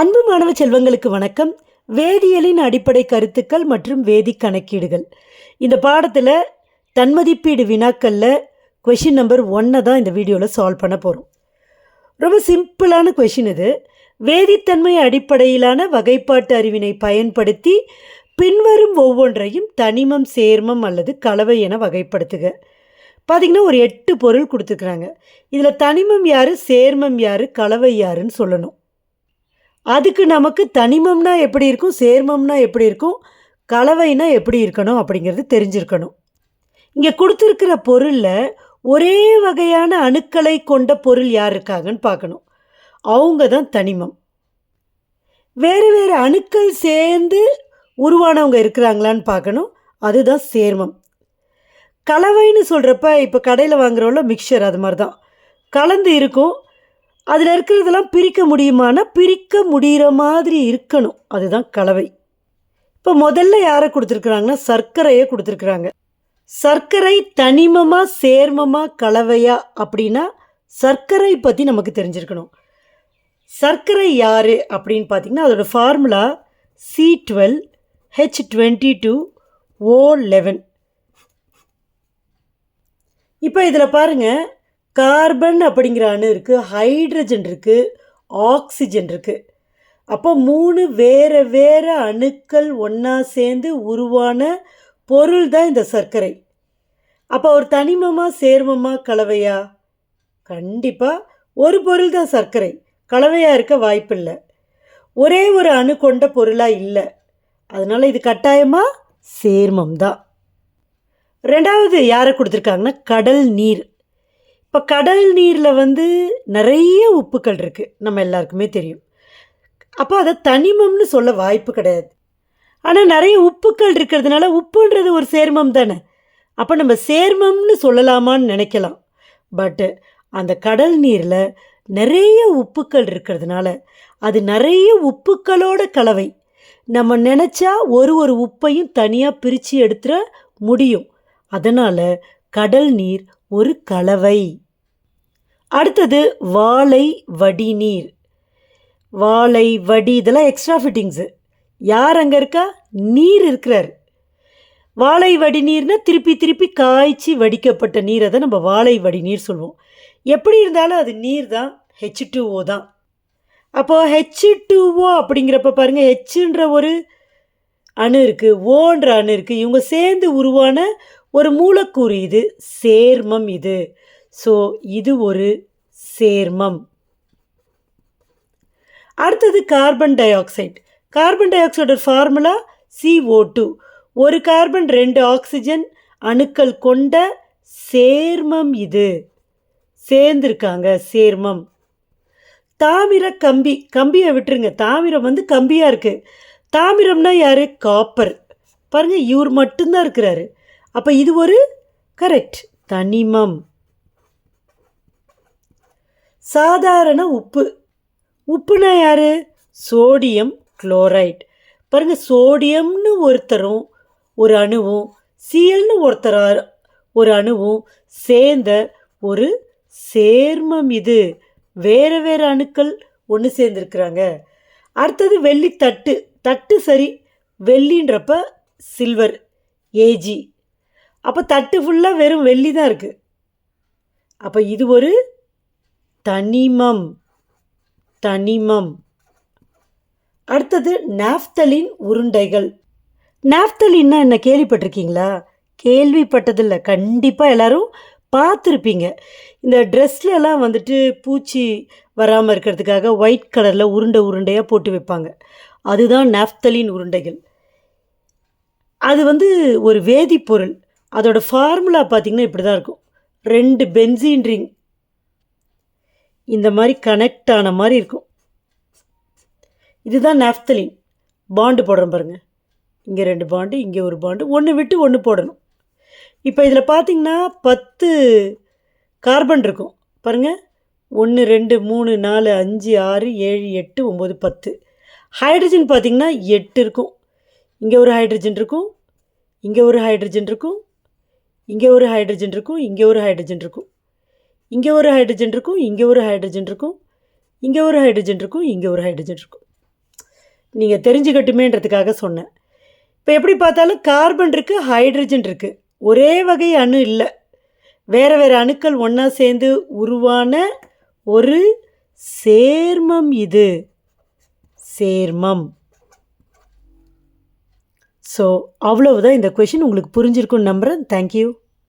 அன்பு மாணவ செல்வங்களுக்கு வணக்கம். வேதியியலின் அடிப்படை கருத்துக்கள் மற்றும் வேதி கணக்கீடுகள். இந்த பாடத்தில் தன்மதிப்பீடு வினாக்களில் கொஷின் நம்பர் ஒன்னை தான் இந்த வீடியோவில் சால்வ் பண்ண போகிறோம் ரொம்ப சிம்பிளான கொஷின் இது. வேதித்தன்மை அடிப்படையிலான வகைப்பாட்டு அறிவினை பயன்படுத்தி பின்வரும் ஒவ்வொன்றையும் தனிமம் சேர்மம் அல்லது கலவை என வகைப்படுத்துக. பார்த்திங்கன்னா ஒரு எட்டு பொருள் கொடுத்துருக்குறாங்க இதில் தனிமம் யார் சேர்மம் யார் கலவை யாருன்னு சொல்லணும். அதுக்கு நமக்கு தனிமம்னா எப்படி இருக்கும் சேர்மம்னா எப்படி இருக்கும் கலவைனா எப்படி இருக்கணும் அப்படிங்கிறது தெரிஞ்சிருக்கணும். இங்கே கொடுத்துருக்கிற பொருளில் ஒரே வகையான அணுக்களை கொண்ட பொருள் யார் இருக்காங்கன்னு பார்க்கணும். அவங்க தான் தனிமம். வேறு வேறு அணுக்கள் சேர்ந்து உருவானவங்க இருக்கிறாங்களான்னு பார்க்கணும். அதுதான் சேர்மம். கலவைன்னு சொல்கிறப்ப இப்போ கடையில் வாங்குறோம்ல மிக்சர் அது மாதிரி தான் கலந்து இருக்கும் அதில் இருக்கிறதெல்லாம் பிரிக்க முடியுமானா பிரிக்க முடிகிற மாதிரி இருக்கணும். அதுதான் கலவை. இப்போ முதல்ல யாரை கொடுத்துருக்குறாங்கன்னா சர்க்கரையை கொடுத்துருக்குறாங்க. சர்க்கரை தனிமமாக சேர்மமாக கலவையா அப்படின்னா சர்க்கரை பற்றி நமக்கு தெரிஞ்சிருக்கணும். சர்க்கரை யார் அப்படின்னு பார்த்தீங்கன்னா அதோடய formula C twelve H twenty two O eleven இப்போ இதில் பாருங்கள் கார்பன் அப்படிங்கிற அணு இருக்குது ஹைட்ரஜன் இருக்குது ஆக்சிஜன் இருக்குது அப்போ மூணு வேறு வேறு அணுக்கள் ஒன்றா சேர்ந்து உருவான பொருள் தான் இந்த சர்க்கரை. அப்போ ஒரு தனிமமாக சேர்மமா கலவையா? கண்டிப்பாக ஒரு பொருள் தான் சர்க்கரை. கலவையாக இருக்க வாய்ப்பில்லை. ஒரே ஒரு அணு கொண்ட பொருளாக இல்லை. அதனால் இது கட்டாயமாக சேர்மம் தான். ரெண்டாவது யாரை கொடுத்துருக்காங்கன்னா கடல் நீர். இப்போ கடல் நீரில் வந்து நிறைய உப்புக்கள் இருக்குது நம்ம எல்லாருக்குமே தெரியும். அப்போ அதை தனிமம்னு சொல்ல வாய்ப்பு கிடையாது. ஆனால் நிறைய உப்புக்கள் இருக்கிறதுனால உப்புன்றது ஒரு சேர்மம் தானே. அப்போ நம்ம சேர்மம்னு சொல்லலாமான்னு நினைக்கலாம். பட்டு அந்த கடல் நீரில் நிறைய உப்புக்கள் இருக்கிறதுனால அது நிறைய உப்புக்களோட கலவை. நம்ம நினச்சா ஒரு ஒரு உப்பையும் தனியாக பிரித்து எடுத்துட முடியும். அதனால் கடல் நீர் ஒரு கலவை. அடுத்தது வாழை வடிநீர் வாழை வடி இதெல்லாம் எக்ஸ்ட்ரா ஃபிட்டிங்ஸு யார் அங்கே இருக்கா? நீர் இருக்கிறார். வாழை வடிநீர்னா திருப்பி திருப்பி காய்ச்சி வடிக்கப்பட்ட நீரை தான் நம்ம வாழை வடிநீர் சொல்லுவோம் எப்படி இருந்தாலும் அது நீர் தான் ஹெச் டூஓ தான். அப்போது ஹெச் டூஓ அப்படிங்கிறப்ப பாருங்கள் ஹெச்ன்ற ஒரு அணு இருக்குது ஓன்ற அணு இருக்குது இவங்க சேர்ந்து உருவான ஒரு மூலக்கூறு இது சேர்மம் இது. ஸோ இது ஒரு சேர்மம். அடுத்தது கார்பன் டை ஆக்சைடு கார்பன் டை ஆக்சைடோட ஃபார்முலா சிஓ டூ ஒரு கார்பன் ரெண்டு ஆக்சிஜன் அணுக்கள் கொண்ட சேர்மம் இது. சேர்ந்துருக்காங்க சேர்மம். தாமிர கம்பி. கம்பியை விட்டுருங்க. தாமிரம் வந்து கம்பியாக இருக்குது தாமிரம்னா யார்? காப்பர். பாருங்கள் இவர் மட்டும்தான் இருக்கிறாரு. அப்போ இது ஒரு கரெக்ட் தனிமம். சாதாரண உப்பு. உப்புனா யார்? Sodium chloride. பாருங்கள் சோடியம்னு ஒருத்தரும் ஒரு அணுவும் சிஎல்னு ஒருத்தர் ஒரு அணுவும் சேர்ந்த ஒரு சேர்மம் இது. வேறு வேறு அணுக்கள் ஒன்று சேர்ந்துருக்குறாங்க. அடுத்தது வெள்ளி தட்டு தட்டு சரி வெள்ளின்றப்ப சில்வர் ஏஜி அப்போ தட்டு ஃபுல்லாக வெறும் வெள்ளி தான் இருக்குது அப்போ இது ஒரு தனிமம் தனிமம். அடுத்தது நாப்தலின் உருண்டைகள். நாப்தலின்னா என்ன? கேள்விப்பட்டிருக்கீங்களா? கேள்விப்பட்டதில்லை. கண்டிப்பாக எல்லோரும் பார்த்துருப்பீங்க. இந்த ட்ரெஸ்லலாம் வந்துட்டு பூச்சி வராமல் இருக்கிறதுக்காக ஒயிட் கலரில் உருண்டை உருண்டையாக போட்டு வைப்பாங்க. அதுதான் நாப்தலின் உருண்டைகள். அது வந்து ஒரு வேதிப்பொருள். அதோட ஃபார்முலா பார்த்திங்கன்னா இப்படி தான் இருக்கும். ரெண்டு பென்சீன் ரிங் இந்த மாதிரி கனெக்ட் ஆன மாதிரி இருக்கும். இதுதான் நாப்தலின் பாண்டு போடுறோம் பாருங்கள் இங்கே ரெண்டு பாண்டு இங்கே ஒரு பாண்டு ஒன்று விட்டு ஒன்று போடணும். இப்போ இதில் பார்த்திங்கன்னா பத்து கார்பன் இருக்கும். பாருங்கள் ஒன்று ரெண்டு மூணு நாலு அஞ்சு ஆறு ஏழு எட்டு ஒம்பது பத்து. ஹைட்ரஜன் பார்த்திங்கன்னா எட்டு இருக்கும். இங்கே ஒரு ஹைட்ரஜன் இருக்கும். இங்கே ஒரு ஹைட்ரஜன் இருக்கும். இங்கே ஒரு ஹைட்ரஜன் இருக்கும். இங்கே ஒரு ஹைட்ரஜன் இருக்கும். இங்கே ஒரு ஹைட்ரஜன் இருக்கும் இங்கே ஒரு ஹைட்ரஜன் இருக்கும் இங்கே ஒரு ஹைட்ரஜன் இருக்கும் இங்கே ஒரு ஹைட்ரஜன் இருக்கும். நீங்கள் தெரிஞ்சுக்கட்டுமேன்றதுக்காக சொன்னேன். இப்போ எப்படி பார்த்தாலும் கார்பன் இருக்குது ஹைட்ரஜன் இருக்குது ஒரே வகை அணு இல்லை. வேறு வேறு அணுக்கள் ஒன்றா சேர்ந்து உருவான ஒரு சேர்மம் இது. சேர்மம். ஸோ அவ்வளவுதான் இந்த கொஷின் உங்களுக்கு புரிஞ்சிருக்குன்னு நம்புகிறேன் தேங்க்யூ